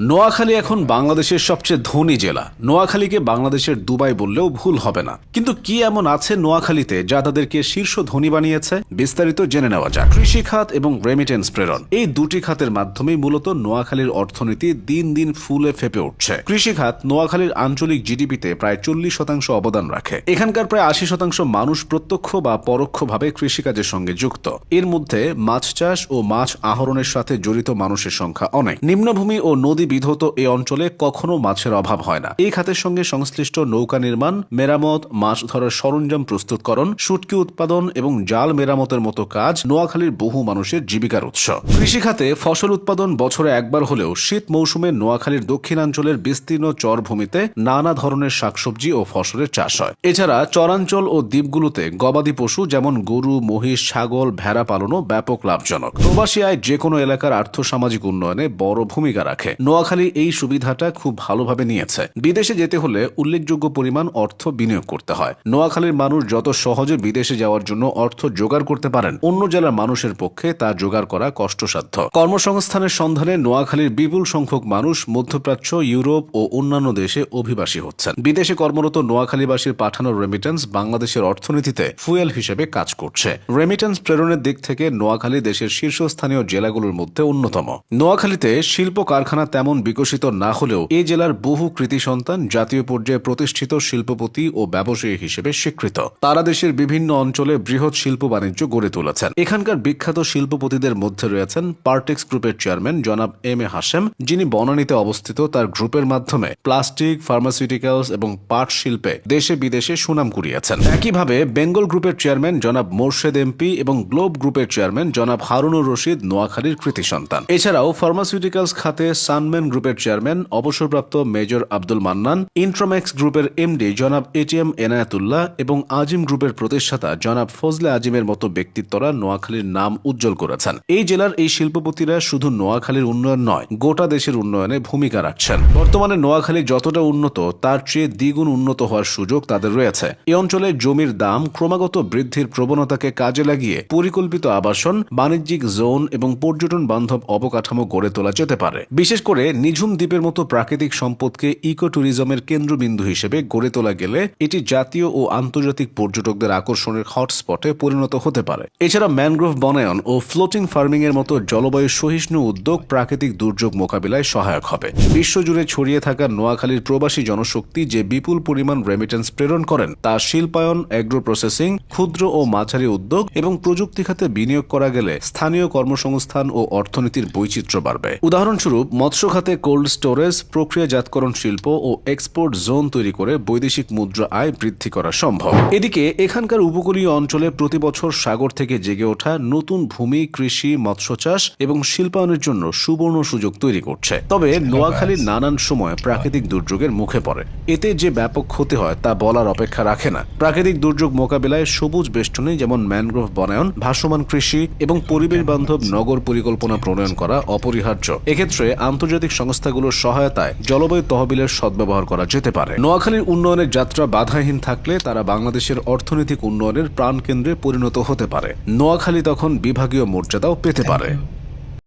নোয়াখালী এখন বাংলাদেশের সবচেয়ে ধনী জেলা। নোয়াখালীকে বাংলাদেশের দুবাই বললেও ভুল হবে না। কিন্তু কি এমন আছে নোয়াখালীতে যা তাদেরকে শীর্ষ ধনী বানিয়েছে? বিস্তারিত জেনে নেওয়া যাক। কৃষি খাত এবং রেমিটেন্স প্রেরণ। এই দুটি খাতের মাধ্যমেই মূলত নোয়াখালীর অর্থনীতি দিন দিন ফুলে ফেপে উঠছে। কৃষি খাত নোয়াখালীর আঞ্চলিক জিডিপিতে প্রায় চল্লিশ শতাংশ অবদান রাখে। এখানকার প্রায় আশি শতাংশ মানুষ প্রত্যক্ষ বা পরোক্ষভাবে কৃষিকাজের সঙ্গে যুক্ত। এর মধ্যে মাছ চাষ ও মাছ আহরণের সাথে জড়িত মানুষের সংখ্যা অনেক। নিম্নভূমি ও নদী বিধৌত এই অঞ্চলে কখনো মাছের অভাব হয় না। এই খাতের সঙ্গে সংশ্লিষ্ট নৌকা নির্মাণ, মেরামত, মাছ ধরার সরঞ্জাম প্রস্তুতকরণ শুটকি উৎপাদন এবং জাল মেরামতের মতো কাজ নোয়াখালীর বহু মানুষের জীবিকার উৎস। কৃষি খাতে ফসল উৎপাদন বছরে একবার হলেও শীত মৌসুমে নোয়াখালীর দক্ষিণাঞ্চলের বিস্তীর্ণ চরভূমিতে নানা ধরনের শাকসবজি ও ফসলের চাষ হয়। এছাড়া চরাঞ্চল ও দ্বীপগুলোতে গবাদি পশু যেমন গরু, মহিষ, ছাগল, ভেড়া পালনও ব্যাপক লাভজনক। প্রবাসী আয় যে কোনো এলাকার আর্থসামাজিক উন্নয়নে বড় ভূমিকা রাখে। নোয়াখালী এই সুবিধাটা খুব ভালোভাবে নিয়েছে। বিদেশে যেতে হলে উল্লেখযোগ্য পরিমাণ অর্থ বিনিয়োগ করতে হয়। নোয়াখালীর মানুষ যত সহজে বিদেশে যাওয়ার জন্য অর্থ জোগাড় করতে পারেন, অন্য জেলার মানুষের পক্ষে তা জোগাড় করা কষ্টসাধ্য। কর্মসংস্থানের সন্ধানে নোয়াখালীর বিপুল সংখ্যক মানুষ মধ্যপ্রাচ্য, ইউরোপ ও অন্যান্য দেশে অভিবাসী হচ্ছেন। বিদেশে কর্মরত নোয়াখালীবাসীর পাঠানো রেমিটেন্স বাংলাদেশের অর্থনীতিতে ফুয়েল হিসেবে কাজ করছে। রেমিটেন্স প্রেরণের দিক থেকে নোয়াখালী দেশের শীর্ষস্থানীয় জেলাগুলোর মধ্যে অন্যতম। নোয়াখালীতে শিল্প কারখানা তেমন বিকশিত না হলেও এই জেলার বহু কৃতি সন্তান জাতীয় পর্যায়ে প্রতিষ্ঠিত শিল্পপতি ও ব্যবসায়ী হিসেবে স্বীকৃত। তারা দেশের বিভিন্ন অঞ্চলে বৃহৎ শিল্প বাণিজ্য গড়ে তুলেছেন। এখানকার বিখ্যাত শিল্পপতিদের মধ্যে রয়েছেন পার্টেক্স গ্রুপের চেয়ারম্যান জনাব এম এ হাসেম যিনি বনানীতে অবস্থিত তার গ্রুপের মাধ্যমে প্লাস্টিক, ফার্মাসিউটিক্যালস এবং পাট শিল্পে দেশে বিদেশে সুনাম কুড়িয়েছেন। একইভাবে বেঙ্গল গ্রুপের চেয়ারম্যান জনাব মোর্শেদ এমপি এবং গ্লোব গ্রুপের চেয়ারম্যান জনাব হারুনুর রশিদ নোয়াখালীর কৃতি সন্তান। এছাড়াও ফার্মাসিউটিক্যালস খাতে সানম্যান গ্রুপের চেয়ারম্যান অবসরপ্রাপ্ত মেজর আব্দুল মান্নান ইন্ট্রোম্যাক্স গ্রুপের এমডি জনাব এটিএম এনায়াতুল্লাহ এবং আজিম গ্রুপের প্রতিষ্ঠাতা, জনাব ফজলে আজিমের মতো ব্যক্তিত্বরা নোয়াখালীর নাম উজ্জ্বল করেছেন। এই জেলার এই শিল্পপতিরা শুধু নোয়াখালীর উন্নয়ন নয়, গোটা দেশের উন্নয়নে ভূমিকা রাখছেন। বর্তমানে নোয়াখালী যতটা উন্নত, তার চেয়ে দ্বিগুণ উন্নত হওয়ার সুযোগ তাদের রয়েছে। এই অঞ্চলে জমির দাম ক্রমাগত বৃদ্ধির প্রবণতাকে কাজে লাগিয়ে পরিকল্পিত আবাসন, বাণিজ্যিক জোন এবং পর্যটন বান্ধব অবকাঠামো গড়ে তোলা যেতে পারে। বিশেষ করে নিঝুম দ্বীপের মতো প্রাকৃতিক সম্পদকে ইকো ট্যুরিজমের কেন্দ্রবিন্দু হিসেবে গড়ে তোলা গেলে এটি জাতীয় ও আন্তর্জাতিক পর্যটকদের আকর্ষণের হটস্পটে পরিণত হতে পারে। এছাড়া ম্যানগ্রোভ বনায়ন ও ফ্লোটিং ফার্মিং এর মতো জলবায়ু সহিষ্ণু উদ্যোগ প্রাকৃতিক দুর্যোগ মোকাবিলায় সহায়ক হবে। বিশ্বজুড়ে ছড়িয়ে থাকা নোয়াখালীর প্রবাসী জনশক্তি যে বিপুল পরিমাণ রেমিটেন্স প্রেরণ করেন, তা শিল্পায়ন এগ্রো প্রসেসিং ক্ষুদ্র ও মাঝারি উদ্যোগ এবং প্রযুক্তি খাতে বিনিয়োগ করা গেলে স্থানীয় কর্মসংস্থান ও অর্থনীতির বৈচিত্র্য বাড়বে। উদাহরণস্বরূপ, মৎস্য খাতে কোল্ড স্টোরেজ, প্রক্রিয়াজাতকরণ শিল্প ও এক্সপোর্ট জোন তৈরি করে বৈদেশিক মুদ্রা আয় বৃদ্ধি করা সম্ভব। এদিকে, এখানকার উপকূলীয় অঞ্চলে প্রতি বছর সাগর থেকে জেগে ওঠা নতুন ভূমি, কৃষি, মৎস্য চাষ এবং শিল্পায়নের জন্য সুবর্ণ সুযোগ তৈরি করছে। তবে নোয়াখালীর নানান সময় প্রাকৃতিক দুর্যোগের মুখে পড়ে। এতে যে ব্যাপক ক্ষতি হয় তা বলার অপেক্ষা রাখে না। প্রাকৃতিক দুর্যোগ মোকাবিলায় সবুজ বেষ্টনী যেমন ম্যানগ্রোভ বনায়ন, ভাসমান কৃষি এবং পরিবেশ বান্ধব নগর পরিকল্পনা প্রণয়ন করা অপরিহার্য। এক্ষেত্রে আন্তর্জাতিক সংস্থাগুলোর সহায়তায় জলবায়ু তহবিলের সদ্ব্যবহার করা যেতে পারে। নোয়াখালীর উন্নয়নের যাত্রা বাধাহীন থাকলে তারা বাংলাদেশের অর্থনৈতিক উন্নয়নের প্রাণকেন্দ্রে পরিণত হতে পারে। নোয়াখালী তখন বিভাগীয় মর্যাদাও পেতে পারে।